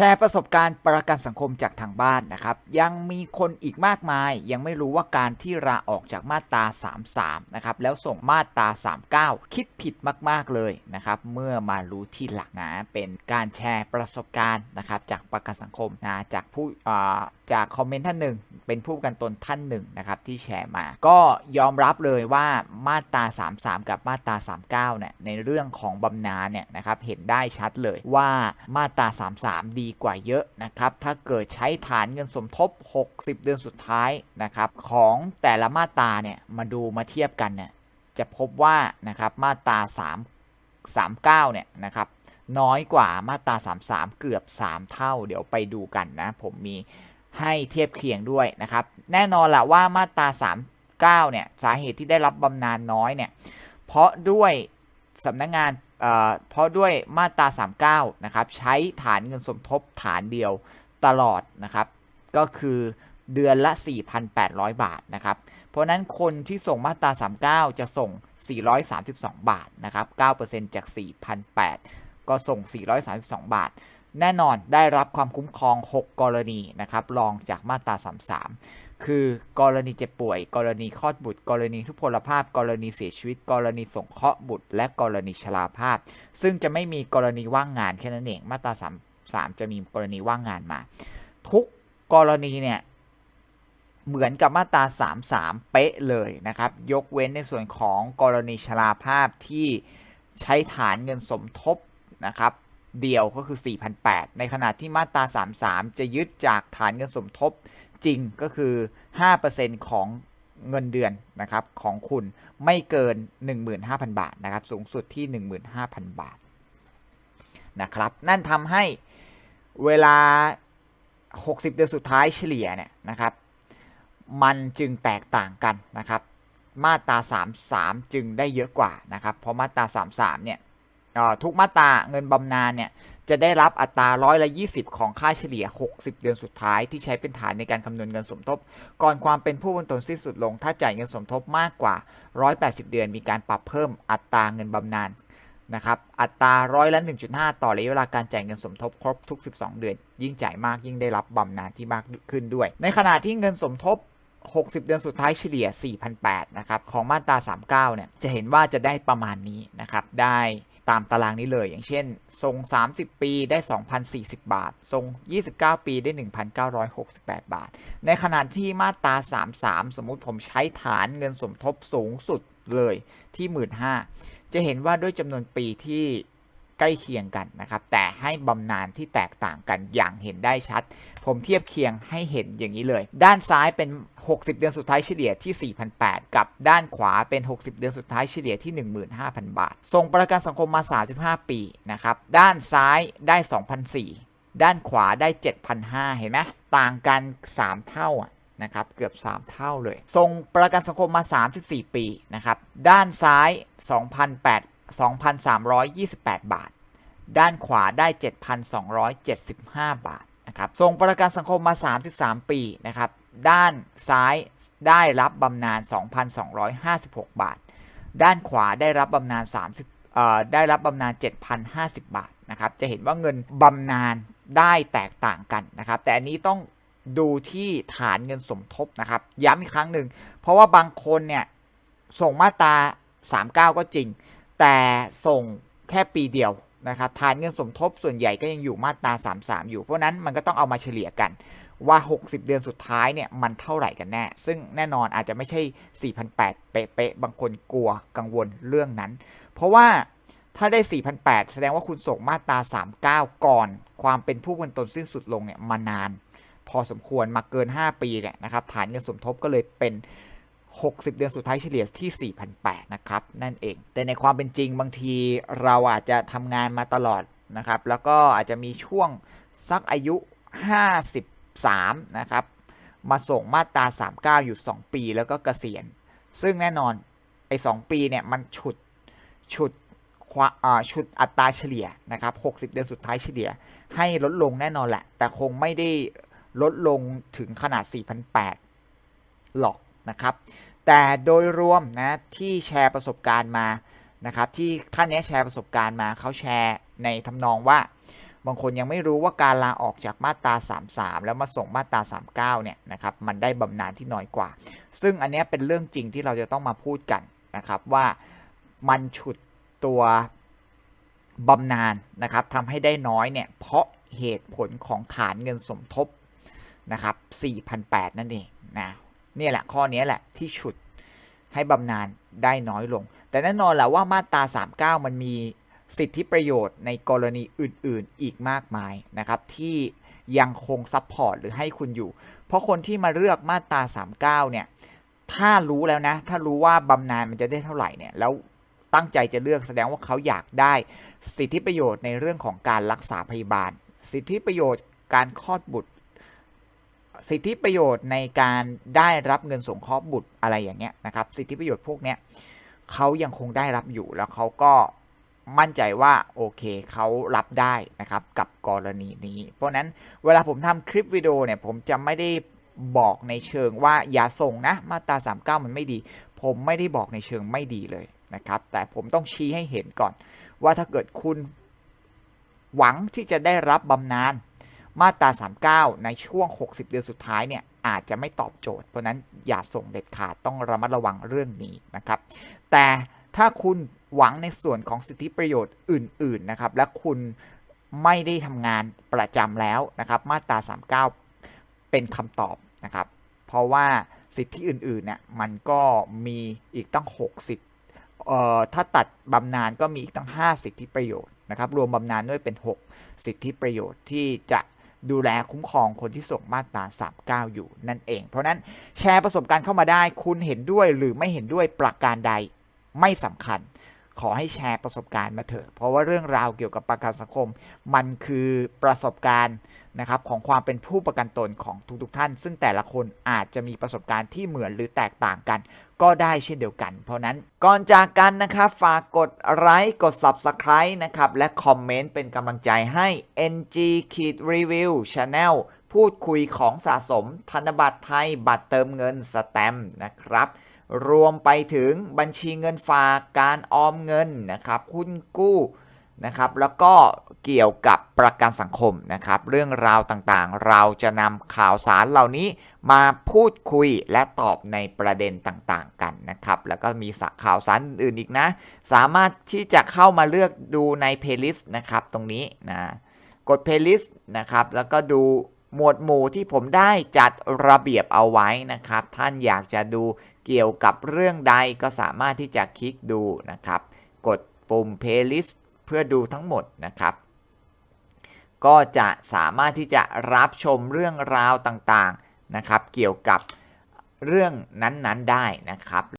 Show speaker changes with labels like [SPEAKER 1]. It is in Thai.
[SPEAKER 1] แชร์ประสบการณ์ประกันสังคมจากทางบ้านนะครับ ยังมีคนอีกมากมาย ยังไม่รู้ว่าการที่ลาออกจากมาตรา 33 นะครับ แล้วส่งมาตรา 39 คิดผิดมาก ๆ เลยนะครับ เมื่อมารู้ที่หลักนะ เป็นการแชร์ประสบการณ์นะครับจากประกันสังคมนะจากผู้จากคอมเมนต์ท่านหนึ่ง เป็นผู้กันตนท่านหนึ่งนะครับที่แชร์มา ก็ยอมรับเลยว่ามาตรา 33 กับมาตรา 39 เนี่ยในเรื่องของบำนาญเนี่ยนะครับเห็นได้ชัดเลยว่ามาตรา 33 ดีกว่าเยอะนะครับถ้าเกิดใช้ฐานเงินสมทบ 60 เดือนสุดท้ายนะครับของแต่ละมาตราเนี่ยมาดูมาเทียบกันเนี่ยจะพบว่านะครับมาตรา3 39 เนี่ยนะครับน้อยกว่ามาตรา 33 เกือบ 3 เท่า เดี๋ยวไปดูกันนะ ผมมี ให้เทียบเคียงด้วยนะครับ แน่นอนละว่ามาตรา 39 เนี่ย สาเหตุที่ได้รับบำนาญน้อยเนี่ย เพราะด้วยสำนักงานเอ่อเพราะด้วยมาตรา 39 นะครับ ใช้ฐานเงินสมทบฐานเดียวตลอดนะครับ ก็คือเดือนละ 4,800 บาทนะครับ เพราะฉะนั้นคนที่ส่งมาตรา 39 จะส่ง 432 บาทนะครับ 9%จาก 4,800 ก็ส่ง 432 บาท แน่นอนได้รับความคุ้มครอง 6 กรณีนะครับรองจากมาตรา 33 คือกรณีเจ็บป่วย กรณีคลอดบุตร กรณีทุพพลภาพ กรณีเสียชีวิต กรณีสงเคราะห์บุตร และกรณีชราภาพ ซึ่งจะไม่มีกรณีว่างงานแค่นั้นเองมาตรา 33 จะมีกรณีว่างงานมา ทุกกรณีเนี่ยเหมือนกับมาตรา 33 เป๊ะเลยนะครับ ยกเว้นในส่วนของกรณีชราภาพที่ใช้ฐานเงินสมทบนะครับ เดียวก็คือ 4,800 ในขณะที่มาตรา 33 จะยึดจากฐานเงินสมทบจริงก็คือ 5%ของเงินเดือนนะครับของคุณไม่เกิน 15,000 บาทนะครับสูงสุดที่ 15,000 บาทนะครับนั่นทำให้เวลา 60 เดือนสุดท้ายเฉลี่ยเนี่ยนะครับมันจึงแตกต่างกันนะครับมาตรา 33 จึงได้เยอะกว่านะครับเพราะมาตรา 33 เนี่ย ทุกมาตราเงินบำนาญเนี่ยจะได้รับอัตราร้อยละ 20 ของค่าเฉลี่ย 60 เดือนสุดท้ายที่ใช้เป็นฐานในการคำนวณเงินสมทบ ก่อนความเป็นผู้บรรตนสิ้นสุดลง ถ้าจ่ายเงินสมทบมากกว่า 180 เดือน มีการปรับเพิ่มอัตราเงินบำนาญนะครับอัตราร้อยละ 1.5 ต่อระยะเวลาการจ่ายเงินสมทบครบทุก 12 เดือน ยิ่งจ่ายมากยิ่งได้รับบำนาญที่มากขึ้นด้วย ในขณะที่เงินสมทบ 60 เดือนสุดท้ายเฉลี่ย 4,800นะครับของมาตรา 39เนี่ยจะเห็นว่าจะได้ประมาณนี้นะครับได้ ตามตารางนี้เลย อย่างเช่น ทรง 30 ปีได้ 2,040 บาท ทรง 29 ปีได้ 1,968 บาท ในขณะที่มาตรา 33 สมมุติผมใช้ฐานเงินสมทบสูงสุดเลยที่ 15,000จะเห็นว่าด้วยจำนวนปีที่ ใกล้เคียงกันนะครับ แต่ให้บำนาญที่แตกต่างกันอย่างเห็นได้ชัด ผมเทียบเคียงให้เห็นอย่างนี้เลย ด้านซ้ายเป็น 60 เดือนสุดท้ายเฉลี่ยที่ 4,800 กับด้านขวาเป็น 60 เดือนสุดท้ายเฉลี่ยที่ 15,000 บาท ส่งประกันสังคมมา 35 ปีนะครับ ด้านซ้ายได้2,004ด้านขวาได้ 7,500 เห็นไหมต่างกัน 3 เท่านะครับเกือบ 3 เท่าเลยส่งประกันสังคมมา 34 ปีนะครับ ด้านซ้าย2,800 2,328 บาท ด้านขวาได้ 7,275 บาทนะครับส่งประกันสังคมมา 33 ปีนะครับด้านซ้ายได้รับบำนาญ 2,256 บาท ด้านขวาได้รับบำนาญ 30เอ่อได้รับบำนาญ 7,050 บาทนะครับจะเห็นว่าเงินบำนาญได้แตกต่างกันนะครับแต่อันนี้ต้องดูที่ฐานเงินสมทบนะครับย้ำอีกครั้งหนึ่ง เพราะว่าบางคนเนี่ยส่งมาตรา 39 ก็จริง แต่ส่งแค่ปีเดียวนะครับฐานเงินสมทบส่วนใหญ่ก็ยังอยู่มาตรา 33 อยู่ เพราะนั้นมันก็ต้องเอามาเฉลี่ยกันว่า 60 เดือนสุดท้ายเนี่ยมันเท่าไหร่กันแน่ ซึ่งแน่นอนอาจจะไม่ใช่ 4,800 เป๊ะๆ บางคนกลัวกังวลเรื่องนั้น เพราะว่าถ้าได้ 4,800 แสดงว่าคุณส่งมาตรา 39 ก่อนความเป็นผู้บรรตนสิ้นสุดลงเนี่ยมานาน พอสมควรมาเกิน 5 ปีเนี่ยนะครับฐานเงินสมทบก็เลยเป็น 60 เดือนสุดท้ายเฉลี่ยที่ 4,800 นะครับ นั่นเอง แต่ในความเป็นจริงบางทีเราอาจจะทำงานมาตลอดนะครับ แล้วก็อาจจะมีช่วงสักอายุ 53 นะครับ มาส่งมาตรา 39 อยู่ 2 ปีแล้วก็เกษียณ ซึ่งแน่นอนไอ้ 2 ปีเนี่ยมันฉุดฉุดควอ่าฉุดอัตราเฉลี่ยนะครับ 60 เดือนสุดท้ายเฉลี่ย ให้ลดลงแน่นอนแหละ แต่คงไม่ได้ลดลงถึงขนาด 4,800 หรอก นะครับ แต่โดยรวมนะที่แชร์ประสบการณ์มานะครับที่ท่านนี้แชร์ประสบการณ์มาเขาแชร์ในทำนองว่า บางคนยังไม่รู้ว่าการลาออกจากมาตรา 33 แล้วมาส่งมาตรา 39 เนี่ยนะครับมันได้บำนาญที่น้อยกว่า ซึ่งอันนี้เป็นเรื่องจริงที่เราจะต้องมาพูดกันนะครับว่ามันฉุดตัวบำนาญนะครับทำให้ได้น้อยเนี่ยเพราะเหตุผลของฐานเงินสมทบนะครับ4,800นั่นเองนะ นี่ยแหละข้อนี้แหละที่ฉุดให้บำนาญได้น้อยลง แต่แน่นอนแหละว่ามาตรา 39 มันมีสิทธิประโยชน์ในกรณีอื่นๆ อีกมากมายนะครับที่ยังคงซัพพอร์ตหรือให้คุณอยู่ เพราะคนที่มาเลือกมาตรา 39 เนี่ย ถ้ารู้แล้วนะ ถ้ารู้ว่าบำนาญมันจะได้เท่าไหร่เนี่ย แล้วตั้งใจจะเลือกแสดงว่าเขาอยากได้สิทธิประโยชน์ในเรื่องของการรักษาพยาบาล สิทธิประโยชน์การคลอดบุตร สิทธิประโยชน์ในการได้รับเงินสงเคราะห์บุตรอะไรอย่างเงี้ยนะครับ สิทธิประโยชน์พวกเนี้ยเขายังคงได้รับอยู่แล้วเขาก็มั่นใจว่าโอเคเขารับได้นะครับกับกรณีนี้ เพราะนั้นเวลาผมทำคลิปวิดีโอเนี่ยผมจะไม่ได้บอกในเชิงว่าอย่าส่งนะมาตรา 39 มันไม่ดี ผมไม่ได้บอกในเชิงไม่ดีเลยนะครับ แต่ผมต้องชี้ให้เห็นก่อน ว่าถ้าเกิดคุณหวังที่จะได้รับบำนาญ มาตรา 39 ในช่วง 60 เดือนสุดท้ายเนี่ยอาจจะไม่ตอบโจทย์ เพราะนั้นอย่าส่งเด็ดขาดต้องระมัดระวังเรื่องนี้นะครับ แต่ถ้าคุณหวังในส่วนของสิทธิประโยชน์อื่น ๆนะครับ และคุณไม่ได้ทำงานประจำแล้วนะครับ มาตรา 39 เป็นคำตอบนะครับ เพราะว่าสิทธิอื่นๆเนี่ยมันก็มีอีกตั้ง6สิทธิเอ่อถ้าตัดบำนาญก็มีอีกตั้ง 5 สิทธิประโยชน์นะครับ รวมบำนาญด้วยเป็น 6 สิทธิประโยชน์ที่จะ ดูแลคุ้มครองคนที่ส่งมาตรา 39 อยู่นั่นเอง เพราะนั้นแชร์ประสบการณ์เข้ามาได้ คุณเห็นด้วยหรือไม่เห็นด้วยประการใดไม่สำคัญ ขอให้แชร์ประสบการณ์มาเถอะ เพราะว่าเรื่องราวเกี่ยวกับประกันสังคม มันคือประสบการณ์นะครับของความเป็นผู้ประกันตนของทุกๆท่าน ซึ่งแต่ละคนอาจจะมีประสบการณ์ที่เหมือนหรือแตกต่างกัน ก็ได้เช่นเดียวกัน เพราะนั้นก่อนจากกันนะครับฝากกดไลค์กด Subscribe นะครับและคอมเมนต์เป็นกำลังใจให้ NG ขีด Review Channel พูดคุยของสะสมธนบัตรไทยบัตรเติมเงินสแตมนะครับ รวมไปถึงบัญชีเงินฝากการออมเงินนะครับหุ้นกู้นะครับแล้วก็เกี่ยวกับประกันสังคมนะครับเรื่องราวต่างๆ เราจะนำข่าวสารเหล่านี้มาพูดคุยและตอบในประเด็นต่างๆกันนะครับแล้วก็มีข่าวสารอื่นๆอีกนะ สามารถที่จะเข้ามาเลือกดูในเพลย์ลิสต์นะครับตรงนี้นะกดเพลย์ลิสต์นะครับแล้วก็ดูหมวดหมู่ที่ผมได้จัดระเบียบเอาไว้นะครับ ท่านอยากจะดู เกี่ยวกับเรื่องใดก็สามารถที่จะคลิกดูนะครับ กดปุ่ม playlist เพื่อดูทั้งหมดนะครับ ก็จะสามารถที่จะรับชมเรื่องราวต่างๆนะครับ เกี่ยวกับเรื่องนั้นๆได้นะครับ